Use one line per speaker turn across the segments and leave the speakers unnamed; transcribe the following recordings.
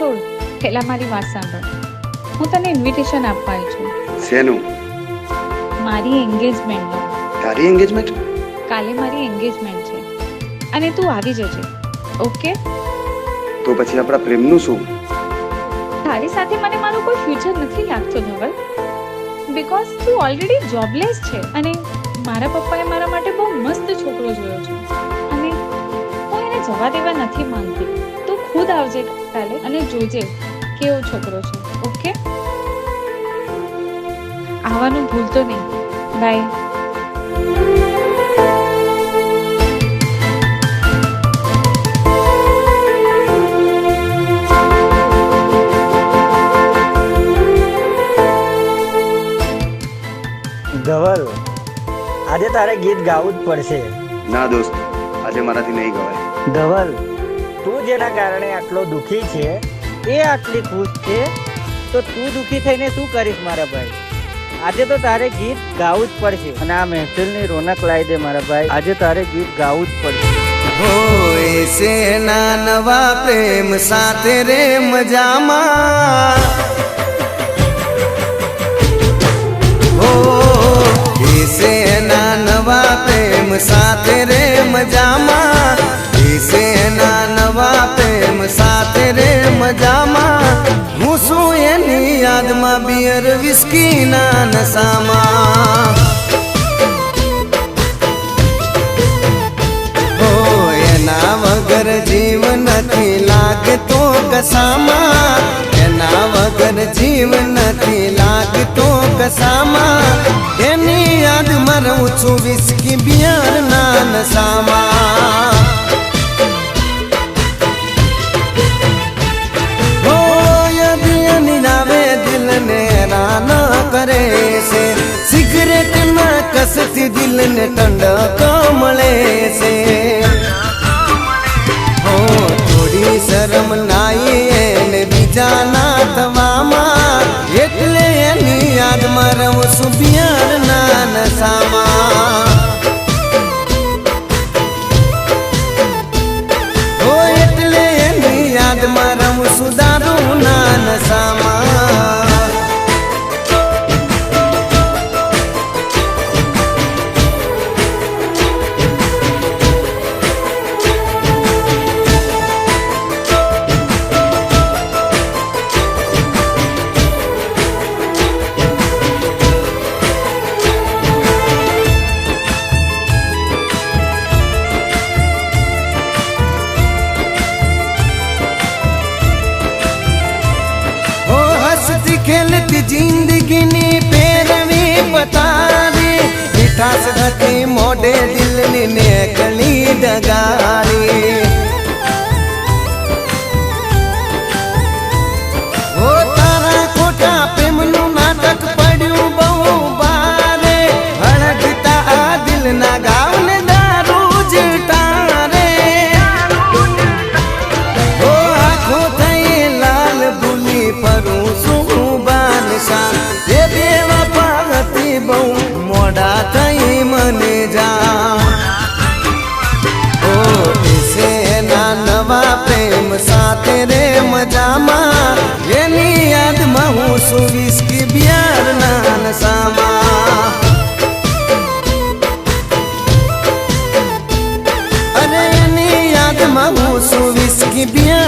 છોડ પેલા મારી વાત સાંભળ. હું તને ઇન્વિટેશન આપવા આવી છું.
શેનું?
મારી એન્ગેજમેન્ટ
તારી એન્ગેજમેન્ટ
કાલે મારી એન્ગેજમેન્ટ છે. અને તું આવી જજે. ઓકે
તો પછી આપણા પ્રેમનું શું?
તારી સાથે મને મારું કોઈ ફ્યુચર નથી લાગતો ધવલ. બીકોઝ તું ઓલરેડી જોબલેસ છે અને મારા પપ્પાએ મારા માટે બહુ મસ્ત છોકરો જોયો છે. જવા દેવા નથી માંગતી. તું ખુદ આવજે કાલે અને જોજે કેવો છોકરો છે. ઓકે? આવવાનું ભૂલતો નહીં. બાય
ધવલ આજે તારે ગીત ગાવું જ પડશે.
ના દોસ્ત આજે મારાથી નહીં ગવાય.
ધવલ, તું જેના કારણે આટલો દુખી છે, એ આટલી ખુશ છે? તો તું દુખી થઈને શું કરીશ મારા ભાઈ? આજે તો તારે ગીત ગાવું જ પડશે. અને આ મહેફિલની રોનક લાવી દે મારા ભાઈ. આજે તારે ગીત ગાવું જ પડશે.
હોય છે ના નવા પ્રેમ સાથે રે મજામાં. સાથે રે મજામાં. યાદમાં બિયર વિસ્કી ના નશામાં એના વગર જીવ નથી લાગતો કસામાં. એના વગર જીવ નથી લાગતો કસામાં. એની યાદ મરું છું વિસ્કી બિયર ના નશામાં દિલને ઠંડક મળે છે. હો થોડી શરમ ખેલતી જિંદગીની પેરવી પતારી મીઠાસ હતી મોઢે દિલની નેકળી ડગારી y bien.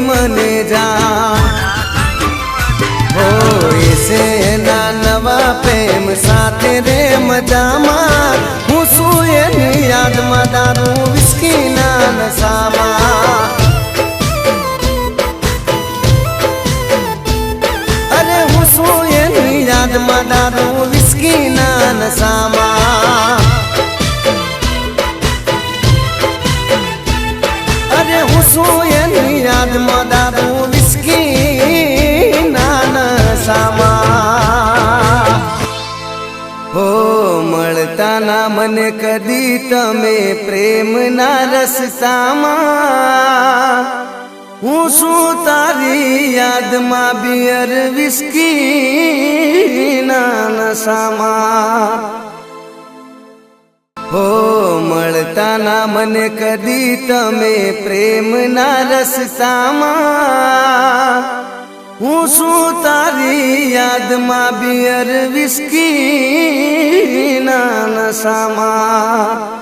મને જા હોય એના નવા પ્રેમ સાથે રે મજામાં. હું શું એની યાદમાં દારૂ વિસ્કી ના નશામાં? અરે, હું શું એની યાદમાં દારૂ વિસ્કી ના નશામાં? અરે, હું શું યાદમાં દાદુ વિસ્કી નાના સામા હો મળતા ના મને કદી તમે પ્રેમના સામા હું શું તારી યાદમાં બિયર વિસ્કી નાના સામા હો મળતા ના મને કદી તમે પ્રેમના રસ્તામાં હું શું તારી યાદમાં બિયર વિસ્કી ના નશામાં?